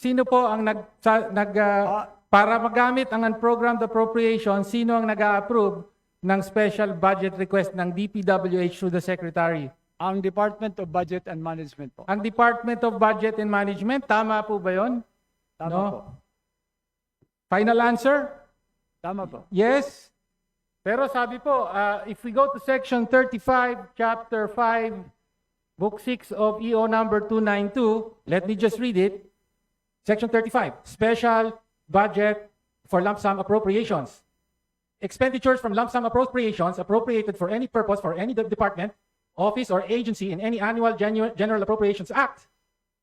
sino po ang nag, sa, nag ah, para magamit ang unprogrammed appropriation, sino ang nag-a-approve ng special budget request ng DPWH through the Secretary? Ang Department of Budget and Management po. Ang Department of Budget and Management, tama po ba yon? Tama No. po. Final answer? Tama po. Yes. Pero sabi po, uh, if we go to section 35, chapter 5, book 6 of EO number 292, let me just read it. Section 35, special budget for lump sum appropriations. Expenditures from lump sum appropriations appropriated for any purpose for any de- department, office, or agency in any annual genu- General Appropriations Act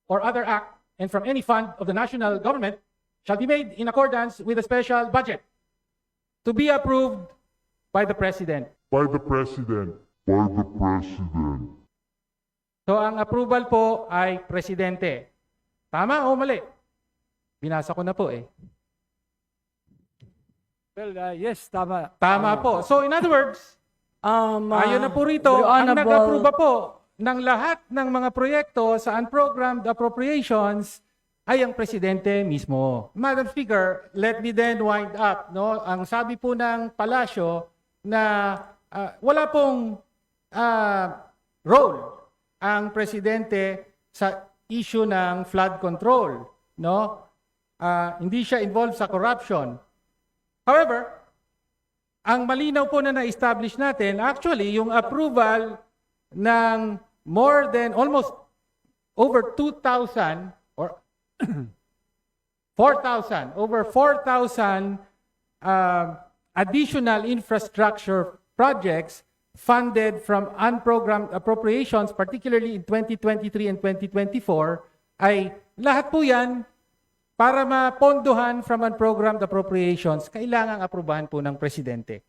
or other act and from any fund of the national government shall be made in accordance with the special budget to be approved by the President. by the President. By the President. So ang approval po ay Presidente. Tama o mali? Binasa ko na po eh. Well, uh, yes, tama. Tama po. So in other words, Um, uh, ayon na po rito, ang Honorable- nag-approve po ng lahat ng mga proyekto sa unprogrammed appropriations ay ang presidente mismo. Madam Speaker, let me then wind up. No? Ang sabi po ng palasyo na ah, wala pong ah, role ang presidente sa issue ng flood control. No? Ah, hindi siya involved sa corruption. However, ang malinaw po na na-establish natin, actually, yung approval ng more than almost over 2,000 or 4,000, over 4,000 uh, additional infrastructure projects funded from unprogrammed appropriations, particularly in 2023 and 2024, ay lahat po yan para mapondohan from unprogrammed appropriations, kailangang aprubahan po ng Presidente.